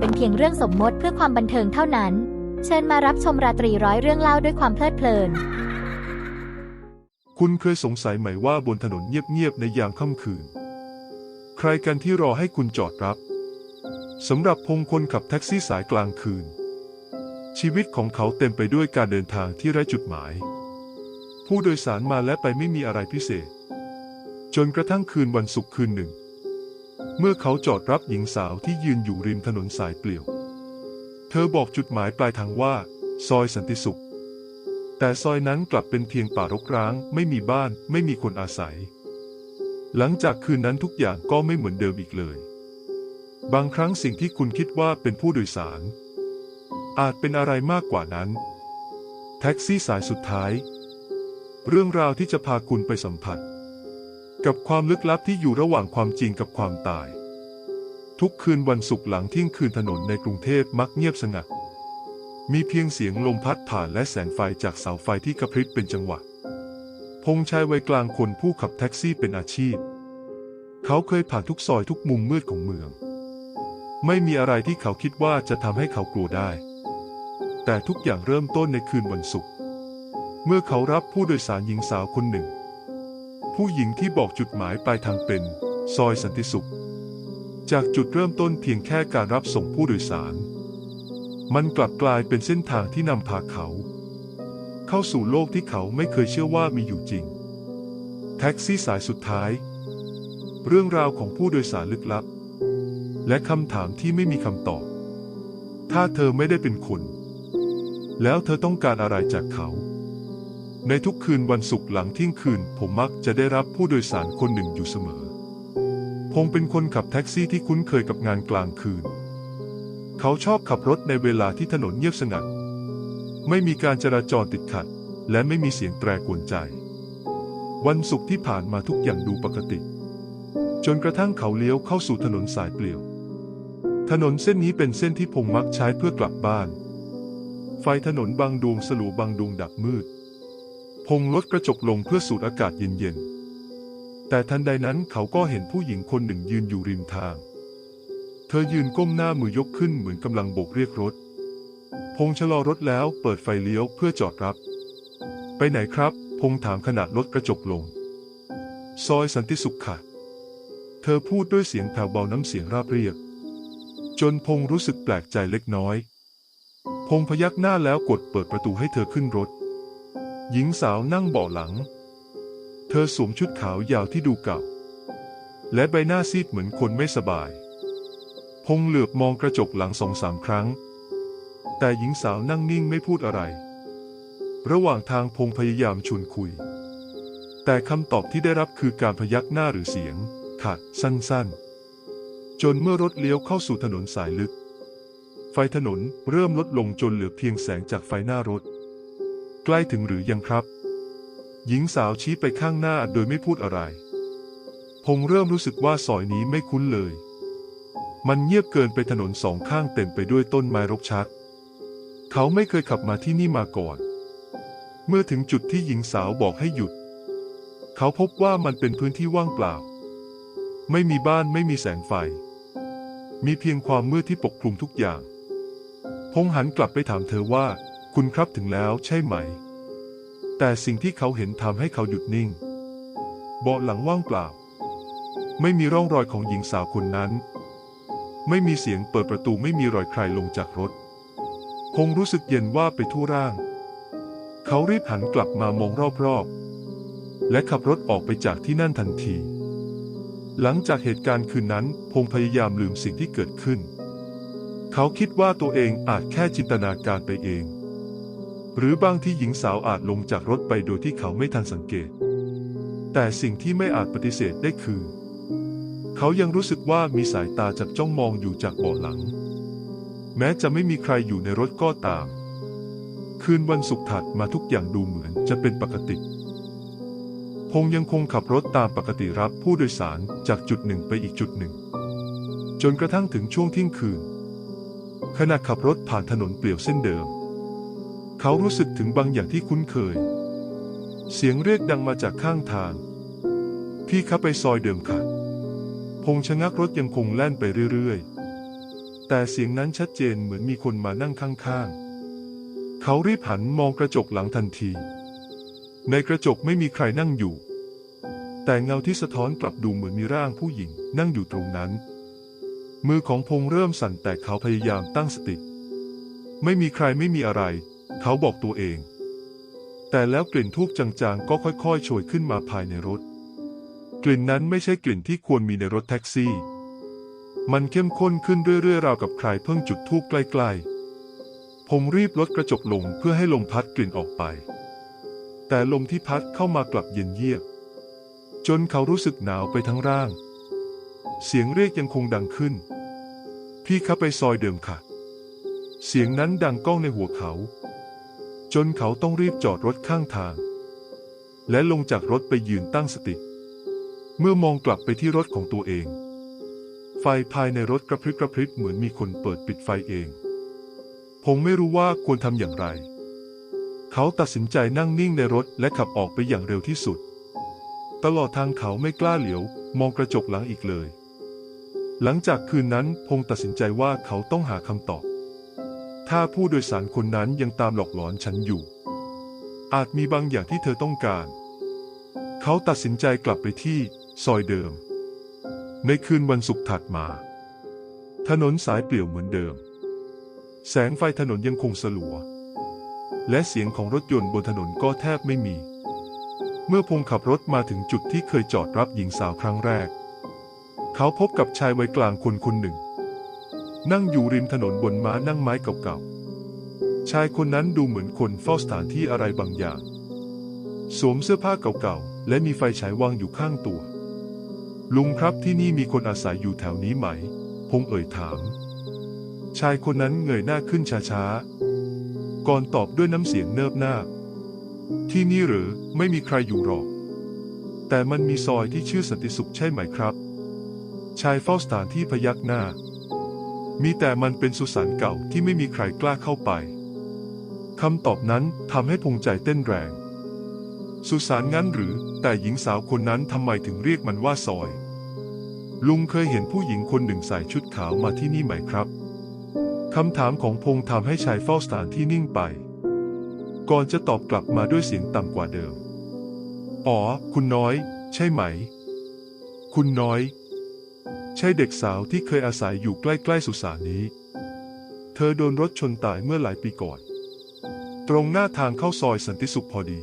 เป็นเพียงเรื่องสมมติเพื่อความบันเทิงเท่านั้น เชิญมารับชมราตรีร้อยเรื่องเล่าด้วยความเพลิดเพลิน คุณเคยสงสัยไหมว่าบนถนนเงียบๆในยามค่ำคืน ใครกันที่รอให้คุณจอดรับสำหรับพงคนขับแท็กซี่สายกลางคืน ชีวิตของเขาเต็มไปด้วยการเดินทางที่ไร้จุดหมาย ผู้โดยสารมาและไปไม่มีอะไรพิเศษ จนกระทั่งคืนวันศุกร์คืนหนึ่ง เมื่อเขาจอดรับหญิงสาวที่ยืนอยู่ริมถนนสายเปลี่ยว เธอบอกจุดหมายปลายทางว่า ซอยสันติสุข แต่ซอยนั้นกลับเป็นเพียงป่ารกร้าง ไม่มีบ้าน ไม่มีคนอาศัย หลังจากคืนนั้นทุกอย่างก็ไม่เหมือนเดิมอีกเลย บางครั้งสิ่งที่คุณคิดว่าเป็นผู้โดยสาร อาจเป็นอะไรมากกว่านั้น แท็กซี่สายสุดท้าย เรื่องราวที่จะพาคุณไปสัมผัส กับความลึกลับที่อยู่ระหว่างความจริงกับความตาย ทุกคืนวันศุกร์หลังเที่ยงคืนถนนในกรุงเทพมักเงียบสงัด มีเพียงเสียงลมพัดผ่านและแสงไฟจากเสาไฟที่กระพริบเป็นจังหวะ พงชายวัยกลางคนผู้ขับแท็กซี่เป็นอาชีพ เขาเคยผ่านทุกซอยทุกมุมมืดของเมือง ไม่มีอะไรที่เขาคิดว่าจะทำให้เขากลัวได้ แต่ทุกอย่างเริ่มต้นในคืนวันศุกร์เมื่อเขารับผู้โดยสารหญิงสาวคนหนึ่ง ผู้หญิงที่บอกจุดหมายปลายทางเป็น ซอยสันติสุข จากจุดเริ่มต้นเพียงแค่การรับส่งผู้โดยสาร มันกลับกลายเป็นเส้นทางที่นำพาเขา เข้าสู่โลกที่เขาไม่เคยเชื่อว่ามีอยู่จริง แท็กซี่สายสุดท้าย เรื่องราวของผู้โดยสารลึกลับ และคำถามที่ไม่มีคำตอบ ถ้าเธอไม่ได้เป็นคน แล้วเธอต้องการอะไรจากเขา ในทุกคืนวันศุกร์หลังเที่ยงคืน ผมมักจะได้รับผู้โดยสารคนหนึ่งอยู่เสมอพงเป็นคนขับแท็กซี่ที่คุ้นเคยกับงานกลางคืน เขาชอบขับรถในเวลาที่ถนนเงียบสงัด ไม่มีการจราจรติดขัด และไม่มีเสียงแตรกวนใจ วันศุกร์ที่ผ่านมาทุกอย่างดูปกติ จนกระทั่งเขาเลี้ยวเข้าสู่ถนนสายเปลี่ยว ถนนเส้นนี้เป็นเส้นที่พงมักใช้เพื่อกลับบ้าน ไฟถนนบางดวงสลัวบางดวงดับมืด พงลดกระจกลงเพื่อสูดอากาศเย็นๆ แต่ทันใดนั้นเขาก็เห็นผู้หญิงคนหนึ่งยืนอยู่ริมทาง เธอยืนก้มหน้ามือยกขึ้นเหมือนกำลังโบกเรียกรถ พงชะลอรถแล้วเปิดไฟเลี้ยวเพื่อจอดรับ ไปไหนครับ พงถามขณะลดกระจกลง ซอยสันติสุขค่ะ เธอพูดด้วยเสียงแผ่วเบาน้ำเสียงราบเรียบ จนพงรู้สึกแปลกใจเล็กน้อย พงพยักหน้าแล้วกดเปิดประตูให้เธอขึ้นรถ หญิงสาวนั่งเบาะหลัง เธอสวมชุดขาวยาวที่ดูเก่า และใบหน้าซีดเหมือนคนไม่สบาย พงเหลือบมองกระจกหลังสองสามครั้ง แต่หญิงสาวนั่งนิ่งไม่พูดอะไร ระหว่างทางพงพยายามชวนคุย แต่คำตอบที่ได้รับคือการพยักหน้าหรือเสียงขาดสั้นๆ จนเมื่อรถเลี้ยวเข้าสู่ถนนสายลึก ไฟถนนเริ่มลดลงจนเหลือเพียงแสงจากไฟหน้ารถ ใกล้ถึงหรือยังครับ หญิงสาวชี้ไปข้างหน้าโดยไม่พูดอะไรพงเริ่มรู้สึกว่าซอยนี้ไม่คุ้นเลย มันเงียบเกินไปถนนสองข้างเต็มไปด้วยต้นไม้รกชัด เขาไม่เคยขับมาที่นี่มาก่อน เมื่อถึงจุดที่หญิงสาวบอกให้หยุด เขาพบว่ามันเป็นพื้นที่ว่างเปล่า ไม่มีบ้านไม่มีแสงไฟ มีเพียงความมืดที่ปกคลุมทุกอย่าง พงหันกลับไปถามเธอว่า คุณครับถึงแล้วใช่ไหม แต่สิ่งที่เขาเห็นทำให้เขาหยุดนิ่ง เบาะหลังว่างเปล่า ไม่มีร่องรอยของหญิงสาวคนนั้น ไม่มีเสียงเปิดประตูไม่มีรอยใครลงจากรถ คงรู้สึกเย็นว่าไปทั่วร่าง เขารีบหันกลับมามองรอบๆ และขับรถออกไปจากที่นั่นทันที หลังจากเหตุการณ์คืนนั้นพงพยายามลืมสิ่งที่เกิดขึ้น เขาคิดว่าตัวเองอาจแค่จินตนาการไปเอง หรือบางที่หญิงสาวอาจลงจากรถไปโดยที่เขาไม่ทันสังเกต แต่สิ่งที่ไม่อาจปฏิเสธได้คือ เขายังรู้สึกว่ามีสายตาจับจ้องมองอยู่จากเบาะหลัง แม้จะไม่มีใครอยู่ในรถก็ตาม คืนวันศุกร์ถัดมาทุกอย่างดูเหมือนจะเป็นปกติ พงยังคงขับรถตามปกติรับผู้โดยสารจากจุดหนึ่งไปอีกจุดหนึ่ง จนกระทั่งถึงช่วงเที่ยงคืนขณะขับรถผ่านถนนเปลี่ยวเส้นเดิม เขารู้สึกถึงบางอย่างที่คุ้นเคย เสียงเรียกดังมาจากข้างทาง พี่ขับไปซอยเดิมค่ะ พงชะงักรถยังคงแล่นไปเรื่อยๆ แต่เสียงนั้นชัดเจนเหมือนมีคนมานั่งข้างๆ เขารีบหันมองกระจกหลังทันที ในกระจกไม่มีใครนั่งอยู่ แต่เงาที่สะท้อนกลับดูเหมือนมีร่างผู้หญิงนั่งอยู่ตรงนั้น มือของพงษ์เริ่มสั่นแต่เขาพยายามตั้งสติ ไม่มีใครไม่มีอะไร เขาบอกตัวเอง แต่แล้วกลิ่นทูบจางๆ ก็ค่อยๆโชยขึ้นมาภายในรถ กลิ่นนั้นไม่ใช่กลิ่นที่ควรมีในรถแท็กซี่ มันเข้มข้นขึ้นเรื่อยๆ ราวกับใครเพิ่งจุดทูบใกล้ๆ ผมรีบลดกระจกลงเพื่อให้ลมพัดกลิ่นออกไป แต่ลมที่พัดเข้ามากลับเย็นเยียบ จนเขารู้สึกหนาวไปทั้งร่าง เสียงเรียกยังคงดังขึ้น พี่ขับไปซอยเดิมค่ะ เสียงนั้นดังก้องในหัวเขา จนเขาต้องรีบจอดรถข้างทาง และลงจากรถไปยืนตั้งสติ เมื่อมองกลับไปที่รถของตัวเอง ไฟภายในรถกระพริบกระพริบเหมือนมีคนเปิดปิดไฟเอง ผมไม่รู้ว่าควรทำอย่างไร เขาตัดสินใจนั่งนิ่งในรถและขับออกไปอย่างเร็วที่สุด ตลอดทางเขาไม่กล้าเหลียว มองกระจกหลังอีกเลย หลังจากคืนนั้นพงตัดสินใจว่าเขาต้องหาคำตอบ ถ้าผู้โดยสารคนนั้นยังตามหลอกหลอนฉันอยู่ อาจมีบางอย่างที่เธอต้องการ เขาตัดสินใจกลับไปที่ซอยเดิม ในคืนวันศุกร์ถัดมา ถนนสายเปลี่ยวเหมือนเดิม แสงไฟถนนยังคงสลัว และเสียงของรถยนต์บนถนนก็แทบไม่มี เมื่อพงขับรถมาถึงจุดที่เคยจอดรับหญิงสาวครั้งแรก เขาพบกับชายวัยกลางคนคนหนึ่ง นั่งอยู่ริมถนนบนม้านั่งไม้เก่าๆ ชายคนนั้นดูเหมือนคนเฝ้าสถานที่อะไรบางอย่าง สวมเสื้อผ้าเก่าๆ และมีไฟฉายวางอยู่ข้างตัว ลุงครับที่นี่มีคนอาศัยอยู่แถวนี้ไหม พงเอ่ยถาม ชายคนนั้นเงยหน้าขึ้นช้าๆ ก่อนตอบด้วยน้ำเสียงเนิบหน้า ที่นี่หรือไม่มีใครอยู่หรอก แต่มันมีซอยที่ชื่อสันติสุขใช่ไหมครับ ชายเฝ้าสถานที่พยักหน้า มีแต่มันเป็นสุสานเก่าที่ไม่มีใครกล้าเข้าไปคำตอบนั้นทำให้พงใจเต้นแรง สุสานงั้นหรือ แต่หญิงสาวคนนั้นทำไมถึงเรียกมันว่าซอย ลุงเคยเห็นผู้หญิงคนหนึ่งใส่ชุดขาวมาที่นี่ไหมครับคำถามของพงทำให้ชายเฝ้าสถานที่นิ่งไป ก่อนจะตอบกลับมาด้วยเสียงต่ำกว่าเดิม อ๋อ คุณน้อย ใช่ไหม คุณน้อย ใช่เด็กสาวที่เคยอาศัยอยู่ใกล้ๆสุสานนี้ เธอโดนรถชนตายเมื่อหลายปีก่อน ตรงหน้าทางเข้าซอยสันติสุขพอดี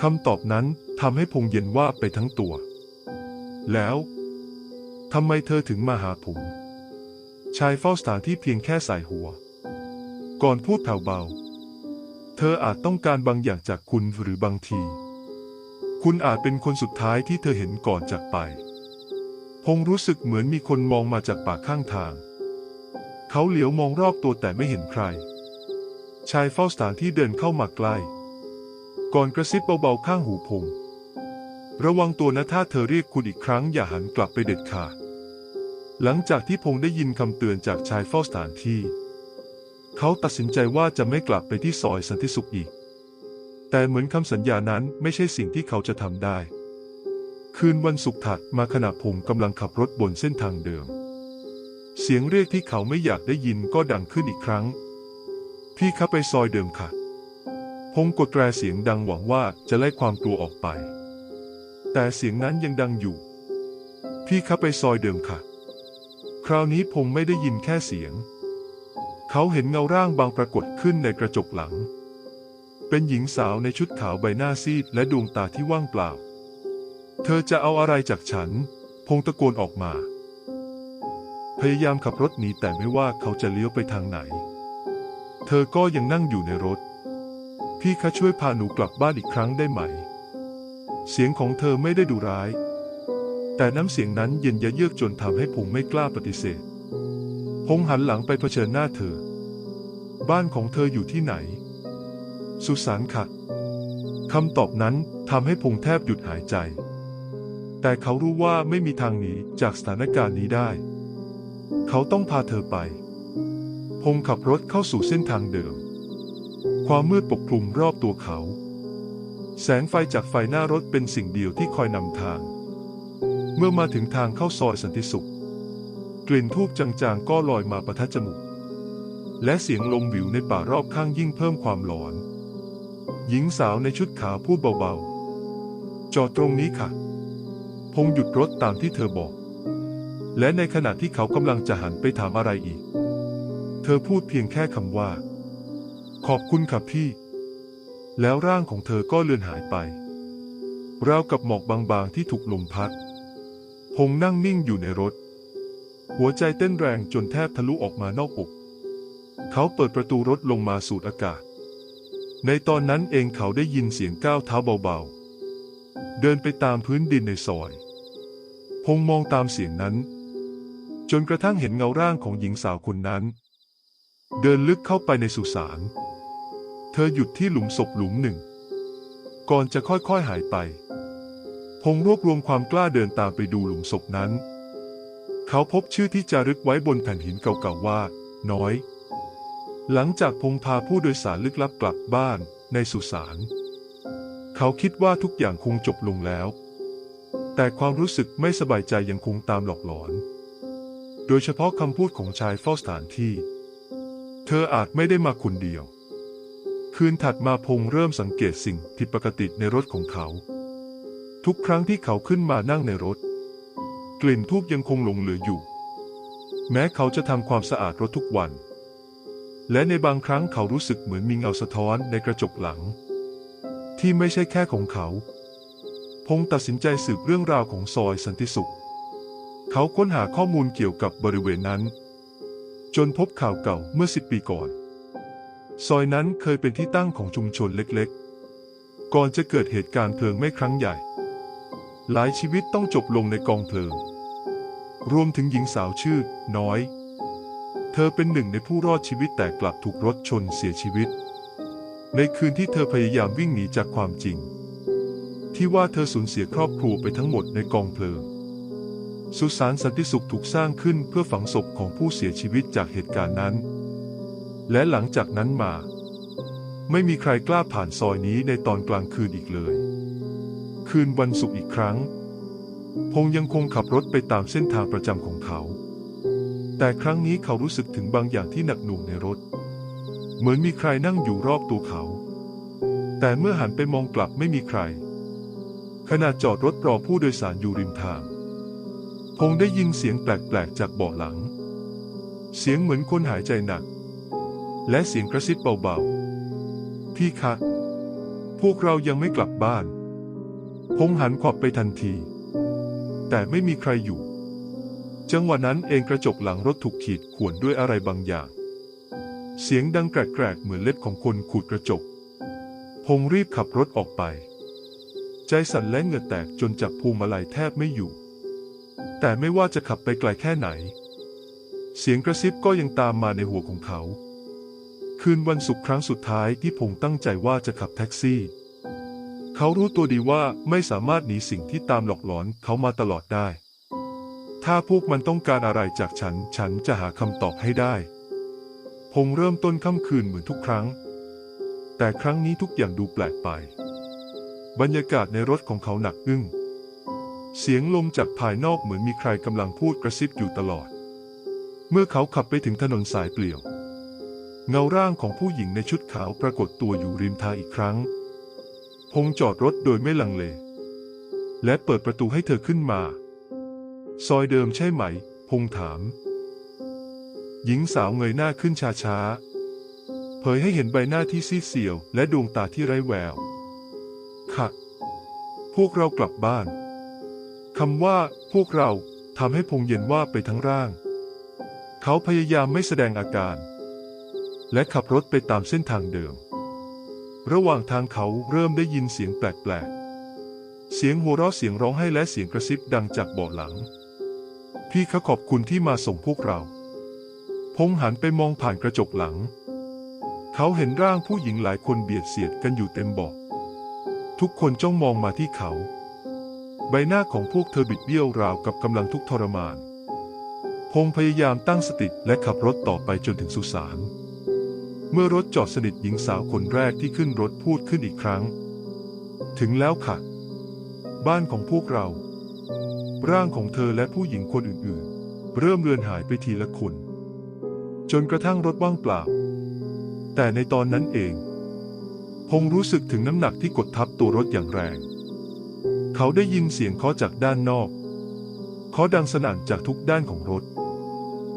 คำตอบนั้นทำให้พงเย็นว่าไปทั้งตัว แล้วทำไมเธอถึงมาหาผม ชายเฝ้าสถานที่เพียงแค่สายหัว ก่อนพูดแผ่วเบา เธออาจต้องการบางอย่างจากคุณหรือบางที คุณอาจเป็นคนสุดท้ายที่เธอเห็นก่อนจากไป พงรู้สึกเหมือนมีคนมองมาจากปากข้างทาง เขาเหลียวมองรอบตัวแต่ไม่เห็นใคร ชายเฝ้าสถานที่เดินเข้ามาใกล้ ก่อนกระซิบเบาๆข้างหูพง ระวังตัวนะถ้าเธอเรียกคุณอีกครั้งอย่าหันกลับไปเด็ดขาด หลังจากที่พงได้ยินคำเตือนจากชายเฝ้าสถานที่ เขาตัดสินใจว่าจะไม่กลับไปที่ซอยสันติสุขอีก แต่เหมือนคำสัญญานั้นไม่ใช่สิ่งที่เขาจะทำได้ คืนวันศุกร์ถัดมาขณะพงกำลังขับรถบนเส้นทางเดิม เสียงเรียกที่เขาไม่อยากได้ยินก็ดังขึ้นอีกครั้ง พี่ขับไปซอยเดิมค่ะพงกดแตรเสียงดังหวังว่าจะไล่ความกลัวออกไป แต่เสียงนั้นยังดังอยู่ พี่ขับไปซอยเดิมค่ะ คราวนี้พงไม่ได้ยินแค่เสียง เขาเห็นเงาร่างบางปรากฏขึ้นในกระจกหลัง เป็นหญิงสาวในชุดขาวใบหน้าซีดและดวงตาที่ว่างเปล่า เธอจะเอาอะไรจากฉัน พงตะโกนออกมา พยายามขับรถหนีแต่ไม่ว่าเขาจะเลี้ยวไปทางไหน เธอก็ยังนั่งอยู่ในรถ พี่คะช่วยพาหนูกลับบ้านอีกครั้งได้ไหม เสียงของเธอไม่ได้ดูร้าย แต่น้ำเสียงนั้นเย็นยะเยือกจนทำให้พงไม่กล้าปฏิเสธ พงหันหลังไปเผชิญหน้าเธอ บ้านของเธออยู่ที่ไหน สุสานค่ะคำตอบนั้นทำให้พงแทบหยุดหายใจ แต่เขารู้ว่าไม่มีทางหนีจากสถานการณ์นี้ได้ เขาต้องพาเธอไป พงขับรถเข้าสู่เส้นทางเดิม ความมืดปกคลุมรอบตัวเขา แสงไฟจากไฟหน้ารถเป็นสิ่งเดียวที่คอยนำทาง เมื่อมาถึงทางเข้าซอยสันติสุข กลิ่นทูบจางๆ ก็ลอยมาประทัดจมูก และเสียงลมวิวในป่ารอบข้างยิ่งเพิ่มความหลอน หญิงสาวในชุดขาวพูดเบาๆ จอดตรงนี้ค่ะ พงหยุดรถตามที่เธอบอก และในขณะที่เขากำลังจะหันไปถามอะไรอีก เธอพูดเพียงแค่คำว่า ขอบคุณครับพี่ แล้วร่างของเธอก็เลือนหายไป ราวกับหมอกบางๆที่ถูกลมพัด พงนั่งนิ่งอยู่ในรถ หัวใจเต้นแรงจนแทบทะลุออกมานอกอก เขาเปิดประตูรถลงมาสูดอากาศ ในตอนนั้นเองเขาได้ยินเสียงก้าวเท้าเบาๆเดินไปตามพื้นดินในซอย พงมองตามเสียงนั้น จนกระทั่งเห็นเงาร่างของหญิงสาวคนนั้น เดินลึกเข้าไปในสุสาน เธอหยุดที่หลุมศพหลุมหนึ่ง ก่อนจะค่อยๆหายไป พงรวบรวมความกล้าเดินตามไปดูหลุมศพนั้น เขาพบชื่อที่จารึกไว้บนแผ่นหินเก่าๆว่า น้อย หลังจากพงพาผู้โดยสารลึกลับกลับบ้านในสุสาน เขาคิดว่าทุกอย่างคงจบลงแล้ว แต่ความรู้สึกไม่สบายใจยังคงตามหลอกหลอน โดยเฉพาะคำพูดของชายเฝ้าสถานที่ เธออาจไม่ได้มาคนเดียว คืนถัดมาพงเริ่มสังเกตสิ่งผิดปกติในรถของเขา ทุกครั้งที่เขาขึ้นมานั่งในรถ กลิ่นทูบยังคงหลงเหลืออยู่ แม้เขาจะทำความสะอาดรถทุกวัน และในบางครั้งเขารู้สึกเหมือนมีเงาสะท้อนในกระจกหลัง ที่ไม่ใช่แค่ของเขา พงตัดสินใจสืบเรื่องราวของซอยสันติสุข เขาค้นหาข้อมูลเกี่ยวกับบริเวณนั้น จนพบข่าวเก่าเมื่อสิบปีก่อน ซอยนั้นเคยเป็นที่ตั้งของชุมชนเล็กๆ ก่อนจะเกิดเหตุการณ์เพลิงไหม้ครั้งใหญ่ หลายชีวิตต้องจบลงในกองเพลิง รวมถึงหญิงสาวชื่อ น้อย เธอเป็นหนึ่งในผู้รอดชีวิตแต่กลับถูกรถชนเสียชีวิต ในคืนที่เธอพยายามวิ่งหนีจากความจริง ที่ว่าเธอสูญเสียครอบครัวไปทั้งหมดในกองเพลิง สุสานสันติสุขถูกสร้างขึ้นเพื่อฝังศพของผู้เสียชีวิตจากเหตุการณ์นั้น และหลังจากนั้นมา ไม่มีใครกล้าผ่านซอยนี้ในตอนกลางคืนอีกเลย คืนวันศุกร์อีกครั้ง พงยังคงขับรถไปตามเส้นทางประจำของเขา แต่ครั้งนี้เขารู้สึกถึงบางอย่างที่หนักหน่วงในรถ เหมือนมีใครนั่งอยู่รอบตัวเขา แต่เมื่อหันไปมองกลับไม่มีใคร ขณะจอดรถรอผู้โดยสารอยู่ริมทาง พงได้ยินเสียงแปลกๆจากเบาะหลัง เสียงเหมือนคนหายใจหนัก และเสียงกระซิบเบาๆ พี่คะ พวกเรายังไม่กลับบ้าน พงหันขวับไปทันที แต่ไม่มีใครอยู่ จังหวะนั้นเองกระจกหลังรถถูกขีดข่วนด้วยอะไรบางอย่าง เสียงดังแกรกๆเหมือนเล็บของคนขูดกระจก พงรีบขับรถออกไป ใจสั่นและเหงื่อแตกจนจับพวงมาลัยแทบไม่อยู่ แต่ไม่ว่าจะขับไปไกลแค่ไหน เสียงกระซิบก็ยังตามมาในหัวของเขา คืนวันศุกร์ครั้งสุดท้ายที่พงตั้งใจว่าจะขับแท็กซี่ เขารู้ตัวดีว่าไม่สามารถหนีสิ่งที่ตามหลอกหลอนเขามาตลอดได้ ถ้าพวกมันต้องการอะไรจากฉัน ฉันจะหาคำตอบให้ได้ พงเริ่มต้นค่ำคืนเหมือนทุกครั้ง แต่ครั้งนี้ทุกอย่างดูแปลกไป บรรยากาศในรถของเขาหนักอึ้ง เสียงลมจากภายนอกเหมือนมีใครกำลังพูดกระซิบอยู่ตลอด เมื่อเขาขับไปถึงถนนสายเปลี่ยว เงาร่างของผู้หญิงในชุดขาวปรากฏตัวอยู่ริมทางอีกครั้ง พงจอดรถโดยไม่ลังเล และเปิดประตูให้เธอขึ้นมา ซอยเดิมใช่ไหม พงถาม หญิงสาวเงยหน้าขึ้นช้าๆเผยให้เห็นใบหน้าที่ซีดเซียว และดวงตาที่ไร้แวว ค่ะ พวกเรากลับบ้านคำว่า พวกเราทำให้พงเย็นว่าไปทั้งร่าง เขาพยายามไม่แสดงอาการ และขับรถไปตามเส้นทางเดิม ระหว่างทางเขาเริ่มได้ยินเสียงแปลกๆ เสียงหัวเราะเสียงร้องไห้และเสียงกระซิบดังจากเบาะหลัง พี่เขาขอบคุณที่มาส่งพวกเรา พงหันไปมองผ่านกระจกหลัง เขาเห็นร่างผู้หญิงหลายคนเบียดเสียดกันอยู่เต็มเบาะ ทุกคนจ้องมองมาที่เขา ใบหน้าของพวกเธอบิดเบี้ยวราวกับกำลังทุกข์ทรมาน พงพยายามตั้งสติและขับรถต่อไปจนถึงสุสาน เมื่อรถจอดสนิทหญิงสาวคนแรกที่ขึ้นรถพูดขึ้นอีกครั้ง ถึงแล้วค่ะ บ้านของพวกเรา ร่างของเธอและผู้หญิงคนอื่นๆ เริ่มเลือนหายไปทีละคน จนกระทั่งรถว่างเปล่า แต่ในตอนนั้นเอง พงรู้สึกถึงน้ำหนักที่กดทับตัวรถอย่างแรง เขาได้ยินเสียงเคาะจากด้านนอกเคาะดังสนั่นจากทุกด้านของรถ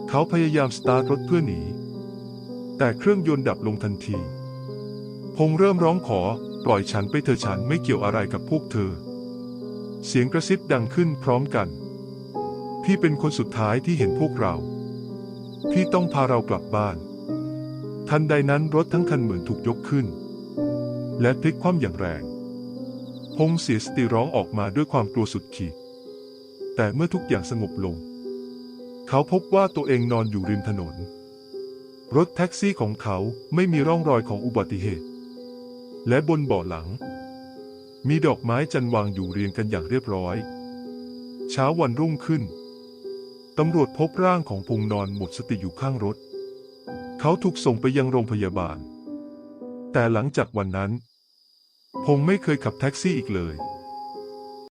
เขาพยายามสตาร์ทรถเพื่อหนี แต่เครื่องยนต์ดับลงทันที พงเริ่มร้องขอปล่อยฉันไปเถอะฉันไม่เกี่ยวอะไรกับพวกเธอ เสียงกระซิบดังขึ้นพร้อมกัน พี่เป็นคนสุดท้ายที่เห็นพวกเรา พี่ต้องพาเรากลับบ้าน ทันใดนั้นรถทั้งคันเหมือนถูกยกขึ้น และพลิกคว่ำอย่างแรง พงเสียสติร้องออกมาด้วยความกลัวสุดขีด แต่เมื่อทุกอย่างสงบลง เขาพบว่าตัวเองนอนอยู่ริมถนน รถแท็กซี่ของเขาไม่มีร่องรอยของอุบัติเหตุ และบนเบาะหลัง มีดอกไม้จันทร์วางอยู่เรียงกันอย่างเรียบร้อย เช้าวันรุ่งขึ้นตำรวจพบร่างของพงนอนหมดสติอยู่ข้างรถ เขาถูกส่งไปยังโรงพยาบาล แต่หลังจากวันนั้น ผมไม่เคยขับแท็กซี่อีกเลย